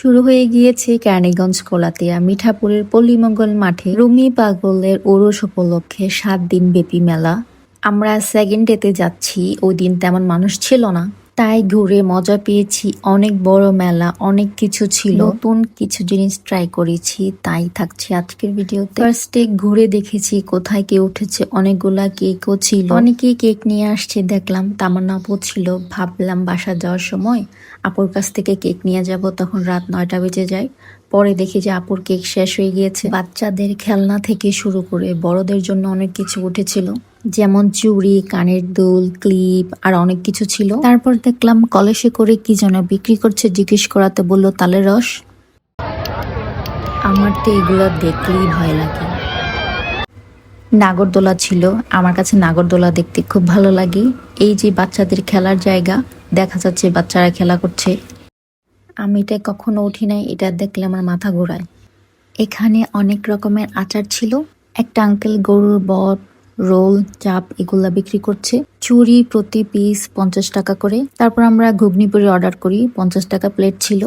শুরু হয়ে গিয়েছে ক্যানিগঞ্জ কোলাতিয়া, মিঠাপুরের পল্লিমঙ্গল মাঠে রুমি পাগলের ওরস উপলক্ষে সাত দিন ব্যাপী মেলা। আমরা সেকেন্ড ডেতে যাচ্ছি, ওই দিন তেমন মানুষ ছিল না। তাই ঘুরে মজা পেয়েছি। অনেক বড় মেলা অনেক কিছু ছিল। নতুন কিছু জিনিস ট্রাই করেছি তাই থাকছি আজকের ভিডিওতে। ফার্স্টে ঘুরে দেখেছি কোথায় কে উঠেছে অনেকগুলা কেকও ছিল। অনেকেই কেক নিয়ে আসছে দেখলাম তামান্না আপু ছিল। ভাবলাম বাসা যাওয়ার সময় আপুর কাছ থেকে কেক নিয়ে যাব তখন রাত নয়টা বেজে যায়। পরে দেখি যে আপুর কেক শেষ হয়ে গিয়েছে। বাচ্চাদের খেলনা থেকে শুরু করে বড়দের জন্য অনেক কিছু উঠেছিল। যেমন চুড়ি, কানের দুল, ক্লিপ আর অনেক কিছু ছিল। তারপর দেখলাম কলেসে করে কি যেন বিক্রি করছে, জিজ্ঞেস করাতে বলল, তালের রস? আমার তো এগুলো দেখলেই ভয় লাগে। নাগরদোলা ছিল। আমার কাছে নাগরদোলা দেখতে খুব ভালো লাগে। এই যে বাচ্চাদের খেলার জায়গা, দেখা যাচ্ছে বাচ্চারা খেলা করছে। আমি এটা কখনো উঠি নাই, এটা দেখলে আমার মাথা ঘোরায়। এখানে অনেক রকমের আচার ছিল। একটা আঙ্কেল গরুর বট রোল, চাপ এগুলা বিক্রি করছে। চুরি প্রতি পিস পঞ্চাশ টাকা করে। তারপর আমরা ঘুগনি ঘুগনিপুরি অর্ডার করি, পঞ্চাশ টাকা প্লেট ছিল।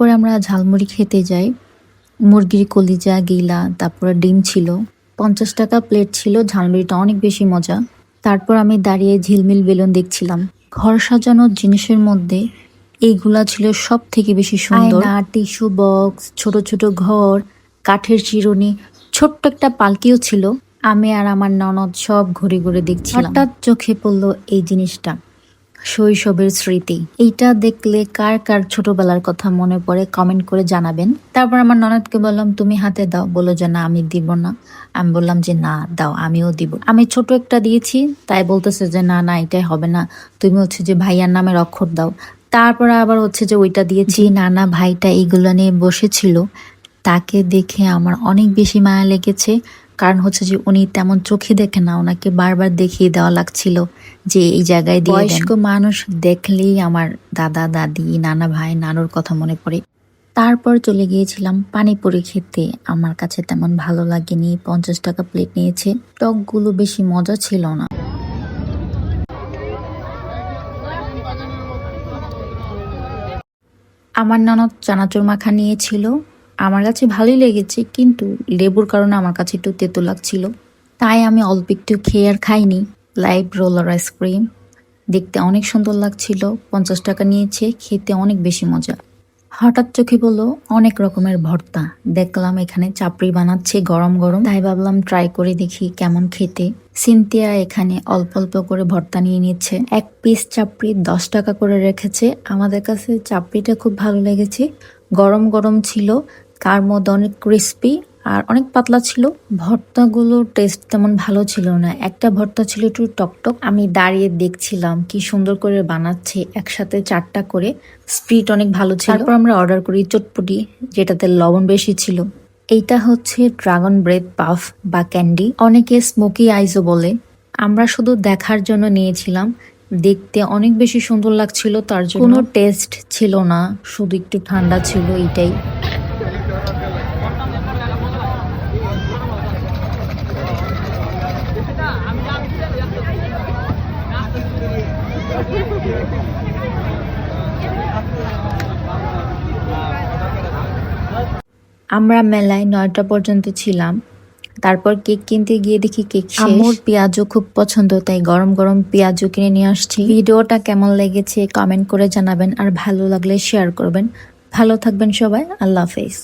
তারপরে আমরা ঝালমুড়ি খেতে যাই। মুরগির কলিজা গিলা তারপরে ডিম ছিল। পঞ্চাশ টাকা প্লেট ছিল ঝালমুড়িটা অনেক বেশি মজা। তারপর আমি দাঁড়িয়ে ঝিলমিল বেলুন দেখছিলাম। ঘর সাজানোর জিনিসের মধ্যে এইগুলা ছিল সব থেকে বেশি সুন্দর। আয়না টিস্যু বক্স ছোট ছোট ঘর কাঠের চিরুনি ছোট্ট একটা পালকিও ছিল। আমি আর আমার ননদ সব ঘুরে ঘুরে দেখছিলাম। হঠাৎ চোখে পড়ল এই জিনিসটা। শৈশবের স্মৃতি। এইটা দেখলে কার কার ছোটবেলার কথা মনে পড়ে কমেন্ট করে জানাবেন। তারপর আমার ননদকে বললাম, তুমি হাতে দাও। বলো যে, না, আমি দিব না। আমি বললাম যে, না, দাও, আমিও দিব। আমি ছোট একটা দিয়েছি, তাই বলতেছে যে, না না, এটাই হবে না। তুমি হচ্ছে যে, ভাইয়ার নামের অক্ষর দাও। তারপর আবার হচ্ছে যে, ওইটা দিয়েছি। নানা ভাইটা এইগুলো নিয়ে বসেছিল, তাকে দেখে আমার অনেক বেশি মায়া লেগেছে। কারণ হচ্ছে যে উনি তেমন চোখে দেখে না, ওনাকে বারবার দেখিয়ে দেওয়া লাগছিল যে এই জায়গায় দিয়ে বয়স্ক মানুষ দেখলেই আমার দাদা, দাদি, নানা ভাই, নানুর কথা মনে পড়ে। তারপর চলে গিয়েছিলাম পানিপুরি খেতে। আমার কাছে তেমন ভালো লাগেনি, পঞ্চাশ টাকা প্লেট নিয়েছে। টকগুলো বেশি মজা ছিল না। আমার ননদ চানাচুর মাখা নিয়েছিল। আমার কাছে ভালোই লেগেছে, কিন্তু লেবুর কারণে আমার কাছে একটু তেতো লাগছিল। তাই আমি অল্প একটু খেয়ে আর খাইনি। লাইভ রোলার আইসক্রিম দেখতে অনেক সুন্দর লাগছিল, পঞ্চাশ টাকা নিয়েছে, খেতে অনেক বেশি মজা। হঠাৎ চোখে বলল অনেক রকমের ভর্তা। দেখলাম এখানে চাপড়ি বানাচ্ছে গরম গরম। তাই ভাবলাম ট্রাই করে দেখি কেমন খেতে। সিনথিয়া এখানে অল্প অল্প করে ভর্তা নিয়ে নিচ্ছে। এক পিস চাপড়ি দশ টাকা করে রেখেছে। আমাদের কাছে চাপড়িটা খুব ভালো লেগেছে। গরম গরম ছিল কার মধ্যে অনেক ক্রিস্পি আর অনেক পাতলা ছিল। ভর্তাগুলোর টেস্ট তেমন ভালো ছিল না। একটা ভর্তা ছিল একটু টকটক আমি দাঁড়িয়ে দেখছিলাম কি সুন্দর করে বানাচ্ছে একসাথে চারটা করে। স্প্রিট অনেক ভালো ছিল। তারপর আমরা অর্ডার করি চটপটি, যেটাতে লবণ বেশি ছিল। এইটা হচ্ছে ড্রাগন ব্রেড পাফ বা ক্যান্ডি অনেকে স্মোকি আইজও বলে। আমরা শুধু দেখার জন্য নিয়েছিলাম। দেখতে অনেক বেশি সুন্দর লাগছিল, তার জন্য। কোনো টেস্ট ছিল না। শুধু একটু ঠান্ডা ছিল, এইটাই। আমরা মেলায় নয়টা পর্যন্ত ছিলাম। তারপর কেক কিনতে গিয়ে দেখি কেক আমার পেঁয়াজও খুব পছন্দ তাই গরম গরম পেঁয়াজও কিনে নিয়ে আসছি। ভিডিওটা কেমন লেগেছে কমেন্ট করে জানাবেন আর ভালো লাগলে শেয়ার করবেন। ভালো থাকবেন সবাই আল্লাহ হাফেজ।